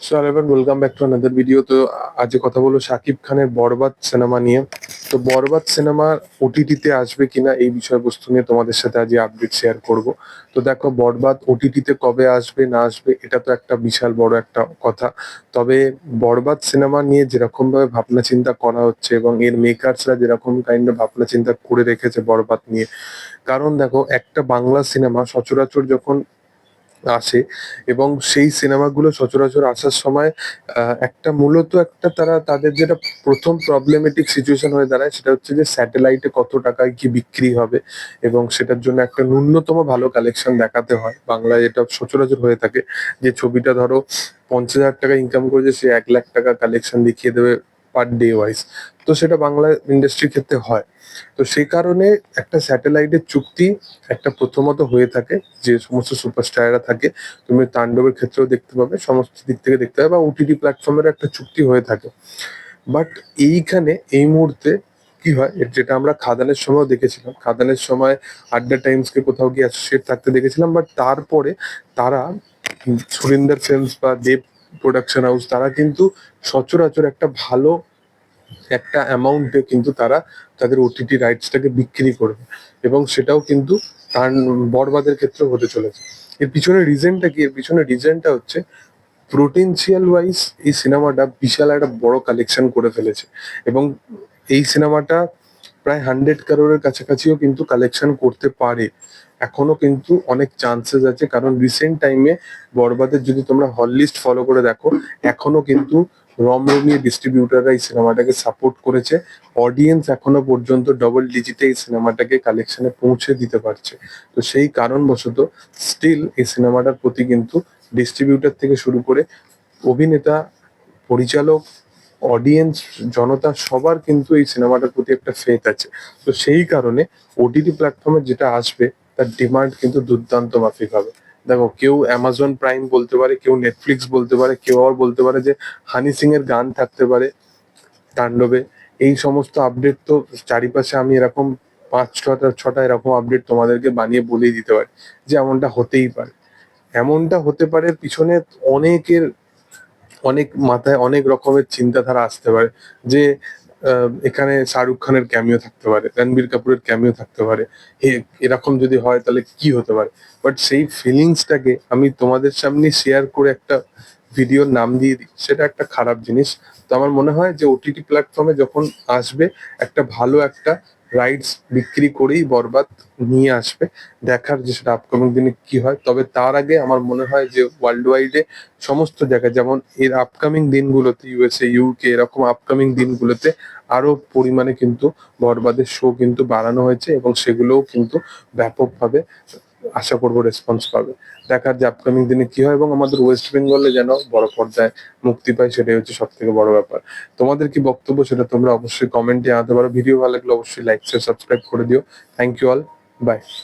So everyone welcome back to another video তো আজ কথা বলব শাকিব খানের বরবাদ সিনেমা নিয়ে। তো, বরবাদ সিনেমা ওটিটিতে আসবে কিনা এই বিষয়বস্তু নিয়ে তোমাদের সাথে আজ আপডেট শেয়ার করব। তো, দেখো, বরবাদ ওটিটিতে কবে আসবে, না আসবে, এটা তো একটা বিশাল বড় একটা কথা। তবে, বরবাদ সিনেমা নিয়ে যেরকম ভাবে ভাবনা চিন্তা করা হচ্ছে এবং এর মেকার্সরা যেরকম কাইন্ড ভাবনা চিন্তা করে রেখেছে বরবাদ নিয়ে। কারণ, দেখো, একটা বাংলা সিনেমা সচরাচর যখন আসে এবং সেই সিনেমাগুলো সচরাচর আসার সময় একটা মূলত একটা তারা তাদের যেটা প্রথম প্রবলেমেটিক সিচুয়েশন হয়ে দাঁড়ায় সেটা হচ্ছে যে স্যাটেলাইটে কত টাকায় কি বিক্রি হবে এবং সেটার জন্য একটা ন্যূনতম ভালো কালেকশন দেখাতে হয়। বাংলায় এটা সচরাচর হয়ে থাকে যে ছবিটা ধরো পঞ্চাশ হাজার টাকা ইনকাম করেছে, সে এক লাখ টাকা কালেকশন দেখিয়ে দেবে। পার ডে ওয়াইজ তো সেটা বাংলা ইন্ডাস্ট্রির ক্ষেত্রে হয়। তো সেই কারণে একটা স্যাটেলাইটের চুক্তি একটা প্রথমত হয়ে থাকে, যে সমস্ত সুপারস্টাররা থাকে, তুমি তাণ্ডবের ক্ষেত্রেও দেখতে পাবে, সমস্ত দিক থেকে দেখতে পাবে, বা ওটিটি প্ল্যাটফর্মের একটা চুক্তি হয়ে থাকে। বাট এইখানে, এই মুহূর্তে কি হয় যেটা আমরা খাদানের সময়ও দেখেছিলাম, খাদানের সময় আড্ডা টাইমসকে কোথাও গিয়ে অ্যাসোসিয়েট থাকতে দেখেছিলাম বাট তারপরে তারা সুরিন্দর ফিল্মস বা দেব প্রোডাকশন হাউস তারা কিন্তু সচরাচর একটা ভালো একটা অ্যামাউন্টে কিন্তু তারা তাদের ওটিটি রাইটসটাকে বিক্রি করবে। এবং সেটাও কিন্তু তার বরবাদের ক্ষেত্রে হতে চলেছে। এর পিছনে রিজনটা কি? এর পিছনে রিজনটা হচ্ছে পোটেনশিয়াল ওয়াইজ এই সিনেমাটা বিশাল একটা বড় কালেকশন করে ফেলেছে। এবং এই সিনেমাটা প্রায় হান্ড্রেড কারোরের কাছাকাছিও কিন্তু কালেকশন করতে পারে। এখনও কিন্তু অনেক চান্সেস আছে, কারণ রিসেন্ট টাইমে বরবাদের যদি তোমরা হল লিস্ট ফলো করে দেখো, এখনও কিন্তু রম রমরমিয়ে ডিস্ট্রিবিউটাররা এই সিনেমাটাকে সাপোর্ট করেছে। অডিয়েন্স এখনও পর্যন্ত ডবল ডিজিটে এই সিনেমাটাকে কালেকশনে পৌঁছে দিতে পারছে। তো সেই কারণবশত স্টিল এই সিনেমাটার প্রতি কিন্তু ডিস্ট্রিবিউটার থেকে শুরু করে অভিনেতা, পরিচালক অডিয়েন্স জনতা, সবার কিন্তু এই সিনেমাটার প্রতি একটা ফেথ আছে। তো সেই কারণে ওটিটি প্ল্যাটফর্মে যেটা আসবে, তার ডিমান্ড কিন্তু দুর্দান্ত মাফিক হবে। দেখো, কেউ অ্যামাজন প্রাইম বলতে পারে, কেউ নেটফ্লিক্স বলতে পারে, কেউ আবার বলতে পারে যে হানি সিং এর গান থাকতে পারে তাণ্ডবে। এই সমস্ত আপডেট তো চারিপাশে আমি এরকম পাঁচ ছটা ছটা এরকম আপডেট তোমাদেরকে বানিয়ে বলেই দিতে পারি যে এমনটা হতেই পারে। এমনটা হতে পারে পিছনে অনেকের অনেক মাথায় অনেক রকমের চিন্তাধারা আসতে পারে যে এখানে শাহরুখ খানের ক্যামিও থাকতে পারে, রণবীর কাপুরের ক্যামিও থাকতে পারে। এরকম যদি হয় তাহলে কি হতে পারে? বাট সেই ফিলিংসটাকে আমি তোমাদের সামনে শেয়ার করে একটা ভিডিওর নাম দিয়ে দিই। সেটা একটা খারাপ জিনিস। তো আমার মনে হয় যে ওটিটি প্ল্যাটফর্মে যখন আসবে, একটা ভালো একটা রাইটস বিক্রি করেই বরবাদ নিয়ে আসবে। দেখার যে সেটা আপকামিং দিনে কি হয়, তবে তার আগে আমার মনে হয় যে ওয়ার্ল্ড ওয়াইডে সমস্ত জায়গায়, যেমন এর আপকামিং দিনগুলোতে ইউএসএ ইউকে এরকম আপকামিং দিনগুলোতে আরও পরিমাণে কিন্তু বরবাদের শো কিন্তু বাড়ানো হয়েছে এবং সেগুলোও কিন্তু ব্যাপকভাবে আশা করব রেসপন্স পাবে। দেখার যে আপকামিং দিনে কি হয় এবং আমাদের ওয়েস্ট বেঙ্গলে যেন বড় পর্দায় মুক্তি পায়, সেটাই হচ্ছে সব থেকে বড় ব্যাপার। তোমাদের কি বক্তব্য সেটা তোমরা অবশ্যই কমেন্টে আনতে পারো। ভিডিও ভালো লাগলে অবশ্যই লাইক সাবস্ক্রাইব করে দিও। Thank you all by